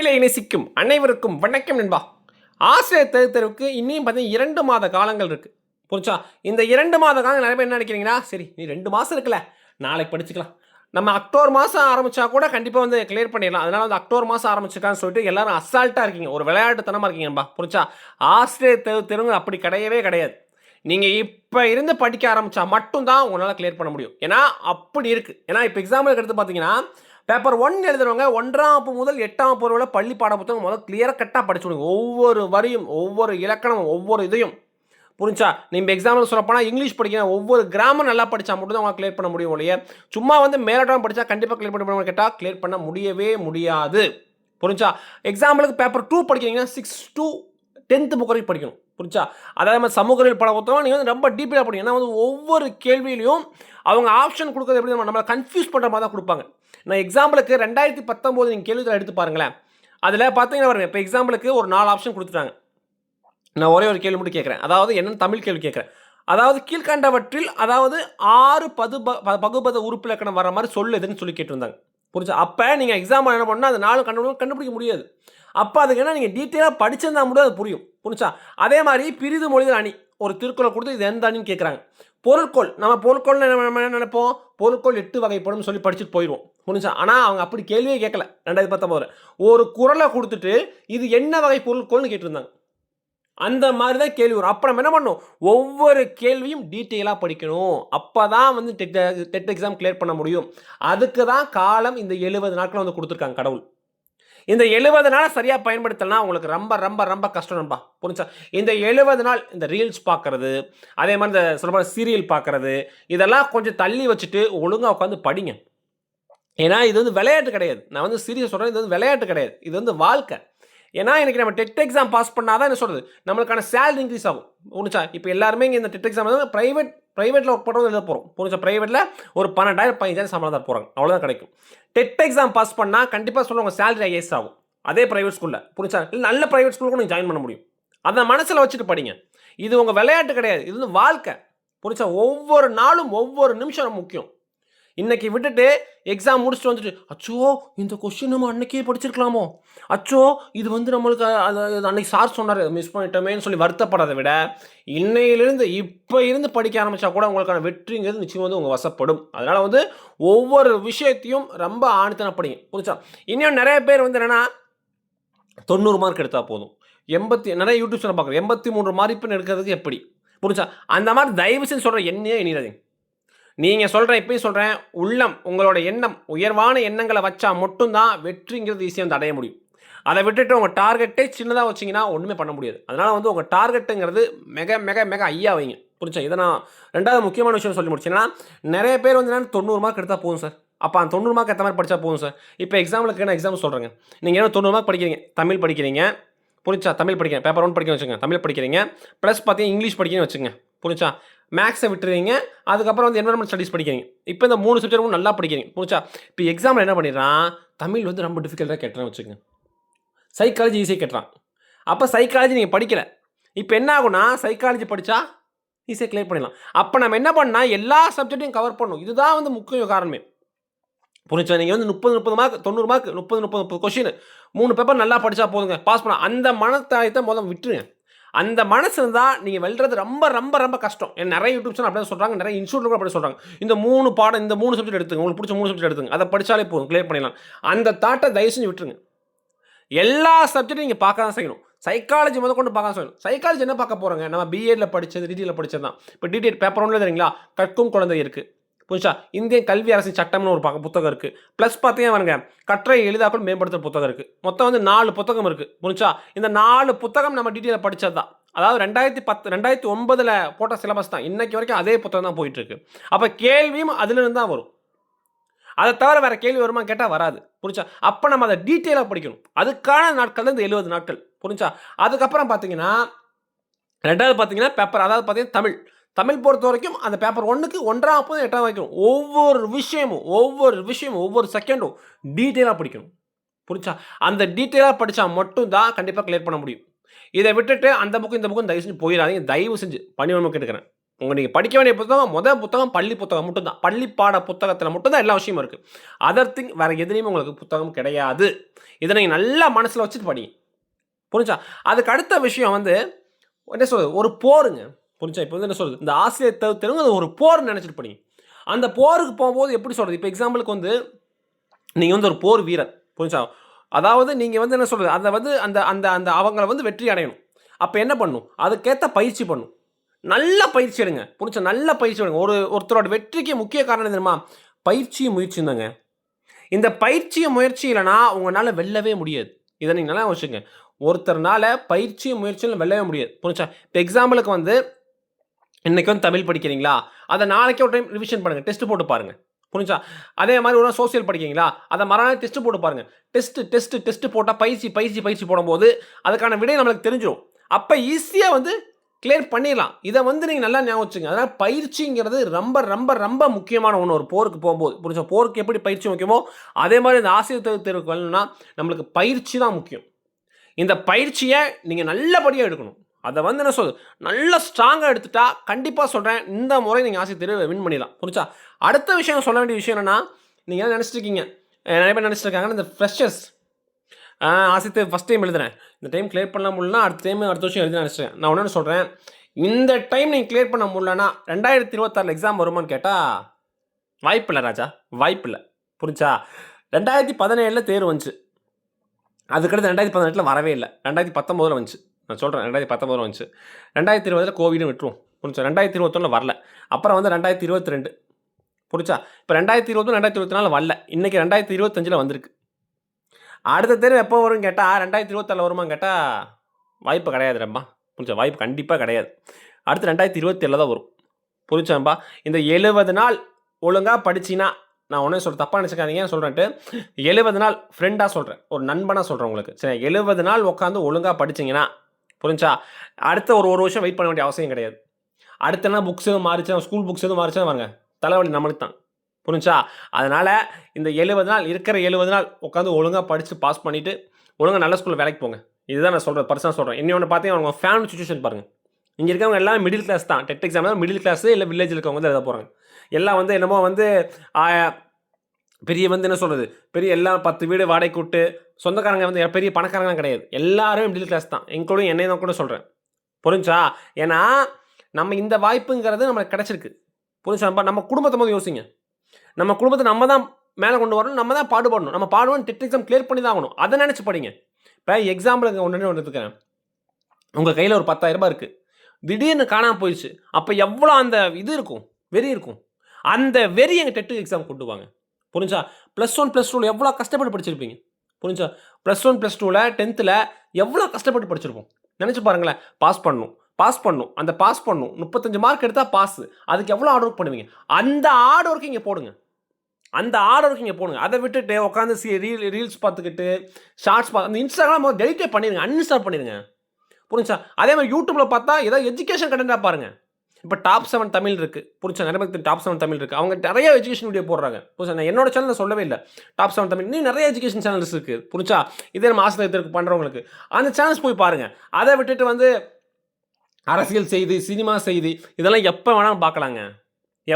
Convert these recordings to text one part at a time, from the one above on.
தமிழை நேசிக்கும் அனைவருக்கும் வணக்கம் நண்பா. ஆசிரியர் தேர்வு தேர்வுக்கு இன்னும் பார்த்தீங்கன்னா இரண்டு மாத காலங்கள் இருக்குது புரிச்சா இந்த இரண்டு மாத காலங்கள் நிறைய பேர் என்ன நினைக்கிறீங்கன்னா சரி நீ ரெண்டு மாதம் இருக்குல்ல நாளைக்கு படிச்சுக்கலாம். நம்ம அக்டோபர் மாதம் ஆரம்பித்தா கூட கண்டிப்பாக வந்து கிளியர் பண்ணிடலாம். அதனால் வந்து அக்டோபர் மாதம் ஆரம்பிச்சிருக்கான்னு சொல்லிட்டு எல்லாரும் அசால்ட்டாக இருக்கீங்க. ஒரு விளையாட்டுத்தனமாக இருக்கீங்கப்பா புரிச்சா ஆசிரியர் தேர்வு தேர்வு அப்படி கிடையவே கிடையாது. நீங்கள் இப்போ இருந்து படிக்க ஆரம்பித்தா மட்டும்தான் உங்களால் கிளியர் பண்ண முடியும். ஏன்னா அப்படி இருக்குது ஏன்னா இப்போ எக்ஸாம்பிளுக்கு எடுத்து பார்த்தீங்கன்னா பேப்பர் ஒன் எழுதுறவங்க ஒன்றாம் வகுப்பு முதல் எட்டாம் வகுப்பு வரை பள்ளி பாட புத்தகம் முதல் கிளியராக கட்டாக படிச்சுடுங்க ஒவ்வொரு வரியும் ஒவ்வொரு இலக்கணமும் ஒவ்வொரு இதையும். புரிஞ்சா? நீங்கள் எக்ஸாம்பிள் சொல்லப்போனால் இங்கிலீஷ் படிக்கணும் ஒவ்வொரு கிராமம் நல்லா படித்தா மட்டும் தான் உங்களால் கிளியர் பண்ண முடியும் இல்லையா சும்மா வந்து மேலோட்டம் படித்தா கண்டிப்பாக கிளியர் பண்ண கேட்டால் கிளியர் பண்ண முடியவே முடியாது. புரிஞ்சா? எக்ஸாம்பிளுக்கு பேப்பர் டூ படிக்கிறீங்கன்னா சிக்ஸ் டூ டென்த்து புக் வரைக்கும் படிக்கணும். புரிஞ்சா? அதாவது மாதிரி சமூக அறிவியல் பட புத்தகம் நீங்கள் வந்து ரொம்ப டீப்பாக படிங்க. ஏன்னா வந்து ஒவ்வொரு கேள்வியிலையும் அவங்க ஆப்ஷன் கொடுக்குறது எப்படி நம்மளை கன்ஃபியூஸ் பண்ணுற மாதிரி தான் கொடுப்பாங்க. நான் எக்ஸாம்பிளுக்கு ரெண்டாயிரத்தி பத்தொம்போது நீங்கள் கேள்வித்தில் எடுத்து பாருங்களேன். அதில் பார்த்தீங்கன்னா பாருங்க இப்போ எக்ஸாம்பிளுக்கு ஒரு நாலு ஆப்ஷன் கொடுத்துட்டாங்க. நான் ஒரே ஒரு கேள்வி மட்டும் கேட்குறேன். அதாவது என்னென்னு தமிழ் கேள்வி கேட்குறேன். அதாவது கீழ்கண்டவற்றில் அதாவது ஆறு பது ப- பகுபத உறுப்பிலக்கணம் வர மாதிரி சொல்லுதுன்னு சொல்லி கேட்டிருந்தாங்க. புரிஞ்சா? அப்போ நீங்கள் எக்ஸாம் என்ன பண்ணால் அது நாலு கண்டுபிடிக்க கண்டுபிடிக்க முடியாது. அப்போ அதுக்கு என்ன நீங்கள் டீட்டெயிலாக படிச்சிருந்தா மட்டும் அது புரியும். புரிஞ்சா? அதே மாதிரி பிரிது மொழிகள் அணி ஒரு திருக்குறள் கொடுத்து இது எந்த அணின்னு கேட்குறாங்க பொருட்கோள் நம்ம பொருட்கோள் என்ன நினைப்போம்? பொருட்கோள் எட்டு வகைப்படும் சொல்லி படிச்சுட்டு போயிடுவோம் புரிஞ்சா? ஆனால் அவங்க அப்படி கேள்வியே கேட்கல ரெண்டாயிரத்தி பத்தொம்போது ஒரு குறளை கொடுத்துட்டு இது என்ன வகை பொருட்கோள்னு கேட்டிருந்தாங்க. அந்த மாதிரி தான் கேள்வி வரும். அப்போ நம்ம என்ன பண்ணணும்? ஒவ்வொரு கேள்வியும் டீட்டெயிலாக படிக்கணும். அப்போ தான் வந்து டெட் டெட் எக்ஸாம் கிளியர் பண்ண முடியும். அதுக்கு தான் காலம் இந்த எழுபது நாட்கள் வந்து கொடுத்துருக்காங்க கடவுள். இந்த எழுபது நாளை சரியாக பயன்படுத்தலைன்னா உங்களுக்கு ரொம்ப ரொம்ப ரொம்ப கஷ்டம் நண்பா. புரிஞ்சா? இந்த எழுபது நாள் இந்த ரீல்ஸ் பார்க்குறது அதே மாதிரி இந்த சொல்ல சீரியல் பார்க்குறது இதெல்லாம் கொஞ்சம் தள்ளி வச்சுட்டு ஒழுங்காக உட்காந்து படிங்க. ஏன்னா இது வந்து விளையாட்டு கிடையாது. நான் வந்து சீரியஸ் சொல்கிறேன் இது வந்து விளையாட்டு கிடையாது. இது வந்து வாழ்க்கை. ஏன்னா எனக்கு நம்ம டெட் எக்ஸாம் பாஸ் பண்ணால் தான் என்ன சொல்கிறது நம்மளுக்கான சேலரி இன்க்ரீஸ் ஆகும். புரிஞ்சா இப்போ எல்லாருமே இங்கே இந்த டெட் எக்ஸாம் ப்ரைவேட் ப்ரைவேட்டில் ஒர்க் பண்ணுறது எழுத போகிறோம் புரிஞ்சா ப்ரைவேட்டில் ஒரு பன்னெண்டாயிரம் பதினஞ்சாயிரம் சம்பளம் தான் போகிறாங்க அவ்வளோதான் கிடைக்கும். டெட் எக்ஸாம் பாஸ் பண்ணால் கண்டிப்பாக சொல்லுவாங்க சேலரி ஐஎஸ் ஆகும். அதே ப்ரைவேட் ஸ்கூலில் புரிஞ்சா இல்லை நல்ல ப்ரைவேட் ஸ்கூலுக்கு நீங்கள் ஜாயின் பண்ண முடியும். அதை மனசில் வச்சுட்டு படிங்க. இது உங்கள் விளையாட்டு கிடையாது. இது வந்து வாழ்க்கை. புரிஞ்சா ஒவ்வொரு நாளும் ஒவ்வொரு நிமிஷம் முக்கியம். இன்னைக்கு விட்டுட்டு எக்ஸாம் முடிச்சுட்டு வந்துட்டு அச்சோ இந்த கொஸ்டின் நம்ம அன்னைக்கே படிச்சிருக்கலாமோ? அச்சோ இது வந்து நம்மளுக்கு அன்னைக்கு சார் சொன்னார் மிஸ் பண்ணிட்டோமேன்னு சொல்லி வருத்தப்படாத விட இன்னையிலிருந்து இப்போ இருந்து படிக்க ஆரம்பித்தா கூட உங்களுக்கான வெற்றிங்கிறது நிச்சயம் வந்து உங்கள் வசப்படும். அதனால் வந்து ஒவ்வொரு விஷயத்தையும் ரொம்ப ஆணித்தன படிங்க புரிச்சா இன்னும் நிறைய பேர் வந்து என்னென்னா தொண்ணூறு மார்க் எடுத்தால் போதும். எண்பத்தி நிறைய யூடியூப் சேனல் பார்க்குறேன் எண்பத்தி மூன்று மதிப்பெண் எடுக்கிறதுக்கு எப்படி? புரிஞ்சா அந்த மாதிரி தயவு செஞ்சு சொல்கிற என்னையே எண்ணிடாதீங்க. நீங்கள் சொல்கிற இப்பயும் சொல்கிறேன் உள்ளம் உங்களோட எண்ணம் உயர்வான எண்ணங்களை வச்சா மட்டும்தான் வெற்றிங்கிறது ஈஸியாக வந்து அடைய முடியும். அதை விட்டுட்டு உங்கள் டார்கெட்டே சின்னதாக வச்சிங்கன்னா ஒன்றுமே பண்ண முடியாது. அதனால் வந்து உங்கள் டார்கெட்டுங்கிறது மிக மிக மிக ஐயா வைங்க. புரிச்சா இதை நான் ரெண்டாவது முக்கியமான விஷயம் சொல்லி முடிச்சேன்னா நிறைய பேர் வந்து என்னன்னா தொண்ணூறு மார்க் எடுத்தால் போதும் சார் அப்போ அந்த தொண்ணூறு மார்க் ஏற்ற மாதிரி படித்தா போதும் சார் இப்போ எக்ஸாம்பிளுக்கு என்ன எக்ஸாம்பிள் சொல்கிறேங்க நீங்கள் என்ன தொண்ணூறு மார்க் படிக்கிறீங்க? தமிழ் படிக்கிறீங்க. புரிச்சா தமிழ் படிக்கிறேன். பேப்பர் ஒன் படிக்க வச்சுங்க தமிழ் படிக்கிறீங்க. ப்ளஸ் பார்த்தீங்கன்னா இங்கிலீஷ் படிக்கிறேன்னு வச்சுங்க புரிச்சா மேக்ஸை விட்டுருவீங்க அதுக்கப்புறம் வந்து என்வரன்மெண்ட் ஸ்டடிஸ் படிக்கிறீங்க. இப்போ இந்த மூணு சப்ஜெக்ட் நல்லா படிக்கிறீங்க. புரிச்சா இப்போ எக்ஸாமில் என்ன பண்ணிடுறான்? தமிழ் வந்து ரொம்ப டிஃபிகல்ட்டாக கேட்டுறேன் வச்சுக்கோங்க. சைக்காலஜி ஈஸியாக கேட்டுறான். அப்போ சைக்காலஜி நீங்கள் படிக்கல. இப்போ என்ன ஆகும்னா சைக்காலஜி படித்தா ஈஸியாக கிளியர் பண்ணிடலாம். அப்போ நம்ம என்ன பண்ணால் எல்லா சப்ஜெக்ட்டையும் கவர் பண்ணணும். இதுதான் வந்து முக்கிய காரணமே. புரிஞ்சா நீங்கள் வந்து முப்பது முப்பது மார்க் தொண்ணூறு மார்க் முப்பது முப்பது முப்பது கொஷின் மூணு பேப்பர் நல்லா படித்தா போதுங்க. பாஸ் பண்ண அந்த மனத்தாயத்தை முதல்ல விட்டுருங்க. அந்த மனசு இருந்தால் நீங்கள் வெல்றது ரொம்ப ரொம்ப ரொம்ப கஷ்டம். என் நிறைய யூடியூப் சேனல் அப்படி சொல்கிறாங்க நிறைய இன்ஸ்டியூட் கூட அப்படி சொல்கிறாங்க இந்த மூணு பாடம் இந்த மூணு சப்ஜெக்ட் எடுத்துங்க உங்களுக்கு பிடிச்ச மூணு சப்ஜெக்ட் எடுத்துங்க அதை படித்தாலே போதும். கிளியர் பண்ணிடலாம். அந்த தாட்டை தயவு செஞ்சு விட்டுருங்க. எல்லா சப்ஜெக்டும் நீங்கள் பார்க்க தான் செய்யணும். சைக்காலஜி முதல் கொண்டு பார்க்க சொல்லணும் சைக்காலஜி என்ன பார்க்க போகிறோங்க நம்ம பிஎட்ல படித்தது டிடியில் படித்தது தான் இப்போ டிடிஎட் பேப்பர் ஒன்றில் தெரியுங்களா? கற்கும் குழந்தை இருக்குது புரிஞ்சா இந்திய கல்வி அரசின் சட்டம்னு ஒரு புத்தகம் இருக்குது ப்ளஸ் பார்த்தீங்கன்னா வருங்க கற்றை எளிதாக்கள் மேம்படுத்துகிற புத்தகம் இருக்குது மொத்தம் வந்து நாலு புத்தகம் இருக்குது புரிஞ்சா இந்த நாலு புத்தகம் நம்ம டிடியில் படித்தது தான். அதாவது ரெண்டாயிரத்தி பத்து ரெண்டாயிரத்தி ஒன்பதில் போட்ட சிலபஸ் தான். இன்னைக்கு வரைக்கும் அதே புத்தகம் தான் போயிட்டு இருக்கு. அப்போ கேள்வியும் அதுலேருந்து தான் வரும். அதை தவிர வேற கேள்வி வருமா கேட்டால் வராது. புரிஞ்சா அப்போ நம்ம அதை டீட்டெயிலாக படிக்கணும். அதுக்கான நாட்கள் தான் இந்த எழுபது நாட்கள். புரிஞ்சா அதுக்கப்புறம் பார்த்தீங்கன்னா ரெண்டாவது பார்த்தீங்கன்னா பேப்பர் அதாவது பார்த்தீங்கன்னா தமிழ். தமிழ் பொறுத்த வரைக்கும் அந்த பேப்பர் ஒன்றுக்கு ஒன்றாம் போது எட்டாம் வைக்கணும் ஒவ்வொரு விஷயமும் ஒவ்வொரு விஷயமும் ஒவ்வொரு செகண்டும் டீட்டெயிலாக படிக்கணும். புரிஞ்சா? அந்த டீட்டெயிலாக படித்தா மட்டும்தான் கண்டிப்பாக கிளியர் பண்ண முடியும். இதை விட்டுட்டு அந்த புக்கு இந்த புக்கும் தயவு செஞ்சு போயிடாதீங்க. தயவு செஞ்சு பணிவன்மை கேட்டுக்கிறேன். உங்கள் நீங்கள் படிக்க வேண்டிய புத்தகம் முதல் புத்தகம் பள்ளி புத்தகம் மட்டும்தான். பள்ளி பாட புத்தகத்தில் மட்டும்தான் எல்லா விஷயமும் இருக்குது அதர் திங் வேறு எதுலேயுமே உங்களுக்கு புத்தகம் கிடையாது. இதை நீங்கள் நல்லா மனசில் வச்சுட்டு படிங்க. புரிஞ்சா? அதுக்கு அடுத்த விஷயம் வந்து என்ன சொல்கிறது ஒரு போருங்க. புரிஞ்சா? இப்போ வந்து என்ன சொல்றது? இந்த ஆசிரியர் தவிர்த்தவங்க அது ஒரு போர் நினச்சிட்டு படிங்க அந்த போருக்கு போகும்போது எப்படி சொல்கிறது இப்போ எக்ஸாம்பிளுக்கு வந்து நீங்கள் வந்து ஒரு போர் வீரர் புரிஞ்சா? அதாவது நீங்கள் வந்து என்ன சொல்கிறது அதை வந்து அந்த அந்த அந்த அவங்கள வந்து வெற்றி அடையணும். அப்போ என்ன பண்ணும்? அதுக்கேற்ற பயிற்சி பண்ணும். நல்ல பயிற்சி எடுங்க புரிஞ்சா? நல்ல பயிற்சி எடுங்க. ஒரு ஒருத்தரோட வெற்றிக்கு முக்கிய காரணம் என்ன தெரியுமா? பயிற்சியும் முயற்சியும் தாங்க. இந்த பயிற்சியும் முயற்சி இல்லைனா உங்களால் வெல்லவே முடியாது. இதை நீங்கள் நல்லா வச்சுங்க ஒருத்தர்னால பயிற்சியும் முயற்சியும் வெல்லவே முடியாது. புரிஞ்சா? இப்போ எக்ஸாம்பிளுக்கு வந்து இன்றைக்கி வந்து தமிழ் படிக்கிறீங்களா? அதை நாளைக்கே ஒரு டைம் ரிவிஷன் பண்ணுங்கள் டெஸ்ட் போட்டு பாருங்கள் புரிஞ்சா அதே மாதிரி ஒரு சோசியல் படிக்கிறீங்களா? அதை மறுநாள் டெஸ்ட் போட்டு பாருங்கள் டெஸ்ட்டு டெஸ்ட் டெஸ்ட் போட்டால் பயிற்சி பயிற்சி பயிற்சி போடும்போது அதுக்கான விடை நம்மளுக்கு தெரிஞ்சிடும் அப்போ ஈஸியாக வந்து கிளியர் பண்ணிடலாம். இதை வந்து நீங்கள் நல்லா ஞாபகம் வச்சுங்க. அதனால் பயிற்சிங்கிறது ரொம்ப ரொம்ப ரொம்ப முக்கியமான ஒன்று ஒரு போருக்கு போகும்போது. புரிஞ்சா போருக்கு எப்படி பயிற்சி முக்கியமோ அதே மாதிரி இந்த ஆசிரியர் தேர்வு தேர்வுக்கு வரணும்னா நம்மளுக்கு பயிற்சி தான் முக்கியம். இந்த பயிற்சியை நீங்கள் நல்லபடியாக எடுக்கணும். அதை வந்து என்ன சொல்லுது நல்ல ஸ்ட்ராங்காக எடுத்துட்டா கண்டிப்பாக சொல்கிறேன் இந்த முறை நீங்கள் ஆசை தெரிய வின் பண்ணிடலாம். புரிச்சா அடுத்த விஷயம் சொல்ல வேண்டிய விஷயம் என்னென்னா நீங்கள் என்ன நினச்சிருக்கீங்க? நிறைய பேர் நினச்சிட்டு இருக்காங்கன்னா இந்த ஃப்ரெஷர்ஸ் ஆசித்து ஃபஸ்ட் டைம் எழுதுறேன். இந்த டைம் கிளியர் பண்ண முடியலனா அடுத்த டைம் அடுத்த வருஷம் எழுதி நினச்சிட்டேன் நான் ஒன்று சொல்கிறேன் இந்த டைம் நீங்கள் கிளியர் பண்ண முடியலனா ரெண்டாயிரத்தி இருபத்தாறில் எக்ஸாம் வருமான்னு கேட்டால் வாய்ப்பில்லை ராஜா. வாய்ப்பில்லை புரிஞ்சா ரெண்டாயிரத்தி பதினேழில் தேர்வு வந்துச்சு. அதுக்கடுத்து ரெண்டாயிரத்தி பதினெட்டில் வரவே இல்லை. ரெண்டாயிரத்தி பத்தொம்போதில் வந்துச்சு. நான் சொல்கிறேன் ரெண்டாயிரத்தி பத்தொம்போதில் வந்துச்சு. ரெண்டாயிரத்தி இருபதில் கோவிடும் விட்டுருவோம். புரிஞ்சா ரெண்டாயிரத்தி இருபத்தொன்னு வரல. அப்புறம் வந்து ரெண்டாயிரத்தி இருபத்தி ரெண்டு. புரிச்சா இப்போ ரெண்டாயிரத்தி இருபத்தொன்று ரெண்டாயிரத்தி இருபத்தி நாலு வரல. இன்றைக்கி ரெண்டாயிரத்தி இருபத்தஞ்சில் வந்திருக்கு. அடுத்த தேர்வு எப்போ வரும்னு கேட்டால் ரெண்டாயிரத்தி இருபத்தாறில் வருமான்னு கேட்டால் வாய்ப்பு கிடையாது ரொம்ப. புரிஞ்சா வாய்ப்பு கண்டிப்பாக கிடையாது. அடுத்து ரெண்டாயிரத்தி இருபத்தேழில் தான் வரும். புரிச்சாம்பா இந்த எழுபது நாள் ஒழுங்காக படிச்சின்னா நான் ஒன்றே சொல்கிறேன் தப்பாக நினச்சிக்காதீங்க சொல்கிறேன்ட்டு எழுபது நாள் ஃப்ரெண்டாக சொல்கிறேன் ஒரு நண்பனாக சொல்கிறேன் உங்களுக்கு. சரி எழுபது நாள் உட்காந்து ஒழுங்காக படிச்சிங்கன்னா புரிஞ்சா? அடுத்த ஒரு ஒரு வருஷம் வெயிட் பண்ண வேண்டிய அவசியம் கிடையாது. அடுத்த நாள் புக்ஸ் எதுவும் மாறிச்சா? ஸ்கூல் புக்ஸ் எதுவும் மாறிச்சா? வாங்க தலைவலி நம்மளுக்கு தான். புரிஞ்சா? அதனால் இந்த எழுபது நாள் இருக்கிற எழுபது நாள் உட்காந்து ஒழுங்காக படித்து பாஸ் பண்ணிவிட்டு ஒழுங்காக நல்ல ஸ்கூலில் வேலைக்கு போங்க. இதுதான் நான் சொல்கிறேன் பர்சனாக சொல்கிறேன் இன்னொன்று பார்த்தீங்கன்னா அவங்க ஃபேமிலி சுச்சுவேஷன் பாருங்கள் இங்கே இருக்கவங்க எல்லாம் மிடில் கிளாஸ் தான். டெட் எக்ஸாம் மிடில் கிளாஸ் இல்லை வில்லேஜில் இருக்கவங்க தான் எழுத போகிறாங்க எல்லாம் வந்து என்னமோ வந்து பெரிய வந்து என்ன சொல்கிறது பெரிய எல்லாம் பத்து வீடு வாடகை கூட்டு சொந்தக்காரங்க வந்து பெரிய பணக்காரங்களாம் கிடையாது. எல்லாரும் மிடில் கிளாஸ் தான். எங்களுடைய என்னை தான் கூட சொல்கிறேன் புரிஞ்சா ஏன்னா நம்ம இந்த வாய்ப்புங்கிறது நம்மளுக்கு கிடச்சிருக்கு. புரிஞ்சா நம்ம குடும்பத்தை போது யோசிங்க. நம்ம குடும்பத்தை நம்ம தான் மேலே கொண்டு வரணும் நம்ம தான் பாடுபடணும். நம்ம பாடுவோம் டெட் எக்ஸாம் கிளியர் பண்ணி தான் ஆகணும். அதை நினச்சி படிங்க. இப்போ எக்ஸாம்பிளுக்கு ஒன்று ஒன்று இருக்கேன் உங்கள் கையில் ஒரு பத்தாயிரம் ரூபாய் இருக்குது திடீர்னு காணாமல் போயிடுச்சு. அப்போ எவ்வளோ அந்த இது இருக்கும்? வெறி இருக்கும். அந்த வெறி எங்கள் டெட்டு எக்ஸாம் கொண்டு வாங்க. புரிஞ்சா? ப்ளஸ் ஒன் ப்ளஸ் டூவில் எவ்வளோ கஷ்டப்பட்டு படிச்சிருப்பீங்க? புரிஞ்சா? ப்ளஸ் ஒன் ப்ளஸ் டூவில் டென்த்தில் எவ்வளோ கஷ்டப்பட்டு படிச்சிருப்போம்? நினச்சி பாருங்களேன். பாஸ் பண்ணணும் பாஸ் பண்ணும். அந்த பாஸ் பண்ணும். முப்பத்தஞ்சு மார்க் எடுத்தால் பாஸ் அதுக்கு எவ்வளோ ஆர்ட் ஒர்க் பண்ணுவீங்க? அந்த ஆர்டர் ஒர்க் இங்கே போடுங்க. அந்த ஆர்டர் ஒர்க் இங்கே போடுங்க. அதை விட்டுட்டு உட்காந்து சி ரீல் ரீல்ஸ் பார்த்துக்கிட்டு ஷார்ட்ஸ் பார்த்து அந்த இன்ஸ்டாகிராம் டெலிட்டே பண்ணிடுங்க அன்இன்ஸ்டால் பண்ணிடுங்க புரிஞ்சா? அதே மாதிரி யூடியூப்பில் பார்த்தா ஏதாவது எஜுகேஷன் கண்டென்ட்டாக பாருங்கள் இப்போ டாப் செவன் தமிழ் இருக்குது புரிச்சா நிறைய பேருக்கு டாப் செவன் தமிழ் இருக்குது அவங்க நிறைய எஜுகேஷன் வீடியோ போடுறாங்க. புரிச்சா நான் என்னோட சேனல் சொல்லவே இல்லை. Top seven Tamil. இன்னும் நிறைய எஜுகேஷன் சேனல்ஸ் இருக்குது புரிச்சா இதே நம்ம ஆசிரியத்திற்கு பண்ணுறவங்களுக்கு அந்த சேனல்ஸ் போய் பாருங்கள் அதை விட்டுட்டு வந்து அரசியல் செய்தி சினிமா செய்தி இதெல்லாம் எப்போ வேணாலும் பார்க்கலாங்க.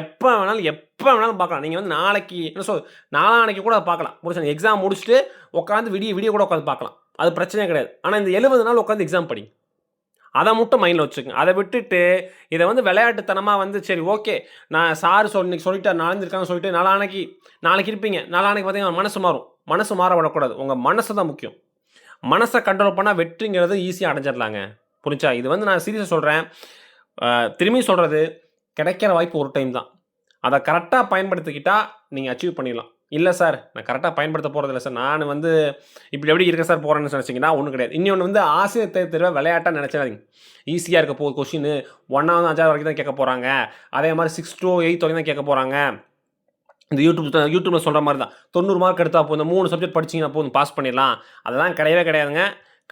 எப்போ வேணாலும் எப்போ வேணாலும் பார்க்கலாம். நீங்கள் வந்து நாளைக்கு என்ன சொல் நாளானைக்கு கூட பார்க்கலாம். புரிச்சா எக்ஸாம் முடிச்சுட்டு உட்காந்து விடிய விடிய கூட உட்காந்து பார்க்கலாம். அது பிரச்சனையே கிடையாது. ஆனால் இந்த எழுபது நாள் உட்காந்து எக்ஸாம் படிங்க. அதை மட்டும் மைண்டில் வச்சுக்கோங்க. அதை விட்டுட்டு இதை வந்து விளையாட்டுத்தனமாக வந்து சரி ஓகே நான் சார் சொல் இன்னைக்கு சொல்லிட்டு நாளைஞ்சிருக்காங்க சொல்லிட்டு நாளானைக்கு நாளைக்கு இருப்பீங்க. நாளானைக்கு பார்த்தீங்கன்னா மனசு மாறும். மனசு மாற விடக்கூடாது. உங்கள் மனசு தான் முக்கியம். மனசை கண்ட்ரோல் பண்ணால் வெற்றிங்கிறது ஈஸியாக அடைஞ்சிடலாங்க புரிஞ்சா? இது வந்து நான் சீரியஸாக சொல்கிறேன் திரும்பி சொல்கிறது கிடைக்கிற வாய்ப்பு ஒரு டைம் தான். அதை கரெக்டாக பயன்படுத்திக்கிட்டால் நீங்கள் அச்சீவ் பண்ணிடலாம். இல்லை சார் நான் கரெக்டாக பயன்படுத்த போகிறதில்ல சார். நான் வந்து இப்படி எப்படி இருக்க சார் போகிறேன்னு நினச்சிங்கன்னா ஒன்றும் கிடையாது. இன்னொன்று வந்து ஆசிரியர் தேர்வு தேர்வை விளையாட்டாக நினச்சிடாதீங்க. ஈஸியாக இருக்க போகுது கொஷின் ஒன்றாவது அஞ்சாவது வரைக்கும் தான் கேட்க போகிறாங்க அதே மாதிரி சிக்ஸ் டூ எயித் வரைக்கும் தான் கேட்க போகிறாங்க இந்த யூடியூப் யூடியூப்பில் சொல்கிற மாதிரி தான். தொண்ணூறு மார்க் எடுத்தால் போதும். மூணு சப்ஜெக்ட் படிச்சிங்கன்னா போதும். பாஸ் பண்ணிடலாம். அதெல்லாம் கிடையவே கிடையாதுங்க.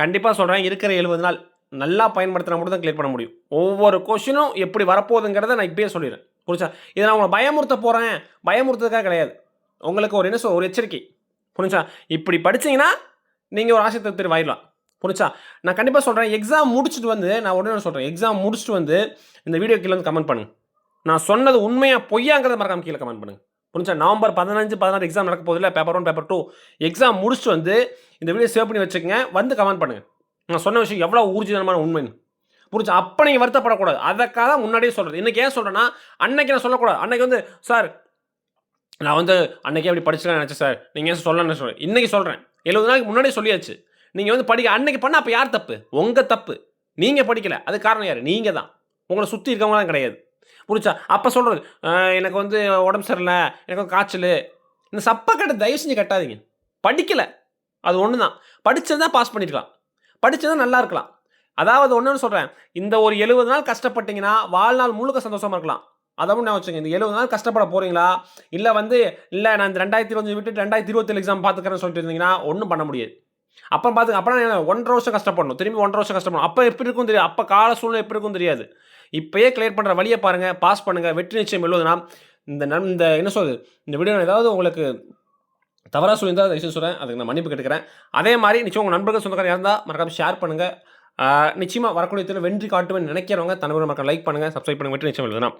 கண்டிப்பாக சொல்கிறேன் இருக்கிற எழுபது நாள் நல்லா பயன்படுத்தினா மட்டும் தான் கிளியர் பண்ண முடியும். ஒவ்வொரு கொஷினும் எப்படி வரப்போகுதுங்கிறத நான் இப்பயே சொல்லிடுறேன். புரிச்சா இதை நான் உங்களை பயமுறுத்த போகிறேன் பயமுறுத்ததுக்காக கிடையாது. உங்களுக்கு ஒரு என்ன சொல் ஒரு எச்சரிக்கை. புரிஞ்சா? இப்படி படிச்சீங்கன்னா நீங்கள் ஒரு ஆசிரியத்தை தேர்வு வாயிடலாம். புரிச்சா நான் கண்டிப்பாக சொல்கிறேன் எக்ஸாம் முடிச்சுட்டு வந்து நான் உடனே சொல்கிறேன் எக்ஸாம் முடிச்சுட்டு வந்து இந்த வீடியோ கீழே வந்து கமெண்ட் பண்ணுங்க. நான் சொன்னது உண்மையாக பொய்யாங்கிறத மறக்காம கீழே கமெண்ட் பண்ணுங்க. புரிஞ்சா? நவம்பர் பதினஞ்சு பதினாறு எக்ஸாம் நடக்க போதில்ல paper one paper two exam முடிச்சுட்டு வந்து இந்த வீடியோ சேவ் பண்ணி வச்சுக்கோங்க. வந்து கமெண்ட் பண்ணுங்கள் நான் சொன்ன விஷயம் எவ்வளோ ஊர்ஜிதமான உண்மைன்னு. புரிஞ்சா? அப்போ நீங்கள் வருத்தப்படக்கூடாது. அதற்காக தான் முன்னாடியே சொல்கிறது இன்றைக்கி ஏன் சொல்கிறேன்னா அன்னைக்கு நான் சொல்லக்கூடாது. அன்னைக்கு வந்து சார் நான் வந்து அன்றைக்கே அப்படி படிச்சுக்கலாம் நினச்சேன் சார். நீங்கள் சொல்லணும்னு சொல்கிறேன் இன்றைக்கி சொல்கிறேன் எழுபது நாளைக்கு முன்னாடியே சொல்லியாச்சு. நீங்கள் வந்து படிக்க அன்னைக்கு பண்ண அப்போ யார் தப்பு? உங்கள் தப்பு. நீங்கள் படிக்கலை. அது காரணம் யார்? நீங்கள் தான். உங்களை சுற்றி இருக்கவங்களாம் கிடையாது. புரிச்சா அப்போ சொல்கிறது எனக்கு வந்து உடம்பு சரியில்லை எனக்கு காய்ச்சல். இந்த சப்பை கட்ட தயவு செஞ்சு கட்டாதீங்க. படிக்கலை. அது ஒன்று தான் படித்தது தான் பாஸ் பண்ணியிருக்கலாம் படித்தது நல்லா இருக்கலாம். அதாவது ஒன்று சொல்கிறேன் இந்த ஒரு எழுபது நாள் கஷ்டப்பட்டீங்கன்னா வாழ்நாள் முழுக்க சந்தோஷமாக இருக்கலாம். அதை நான் வச்சுங்க இந்த எழுபது நாள் கஷ்டப்பட போகிறீங்களா இல்லை வந்து இல்லை நான் இந்த ரெண்டாயிரத்தி இருபது விட்டு ரெண்டாயிரத்தி இருபத்தேழு எக்ஸாம் பார்த்துக்கிறேன்னு சொல்லிட்டு இருந்தீங்கன்னா ஒன்றும் பண்ண முடியாது. அப்போ பார்த்து அப்போ ஒன்றரை வருஷம் கஷ்டப்படணும். திரும்பி ஒன்றரை வருஷம் கஷ்டப்படணும். அப்போ எப்படி இருக்கும் தெரியாது. அப்போ கால சூழ்நிலை எப்படி இருக்கும் தெரியாது. இப்போயே கிளியர் பண்ணுற வழியை பாருங்கள் பாஸ் பண்ணுங்கள் வெற்றி நிச்சயம் எழுதுனா இந்த நம் இந்த என்ன சொல்றது? இந்த வீடியோ ஏதாவது உங்களுக்கு தவறாக சொல்லியிருந்தால் அதை விஷயம் சொல்கிறேன் அதுக்கு நான் மன்னிப்பு கேட்டுக்கிறேன். அதே மாதிரி நிச்சயம் உங்கள் நண்பர்கள் சொந்தக்காரர் இருந்தால் மறக்காம ஷேர் பண்ணுங்கள் நிச்சயமாக வரக்கூடிய திரு வென்றி காட்டுவேன் நினைக்கிறவங்க தனவரை மக்கள் லைக் பண்ணுங்கள் சப்ஸ்கிரைப் பண்ணுங்கள் வெற்றி நிச்சயம் எழுதுனா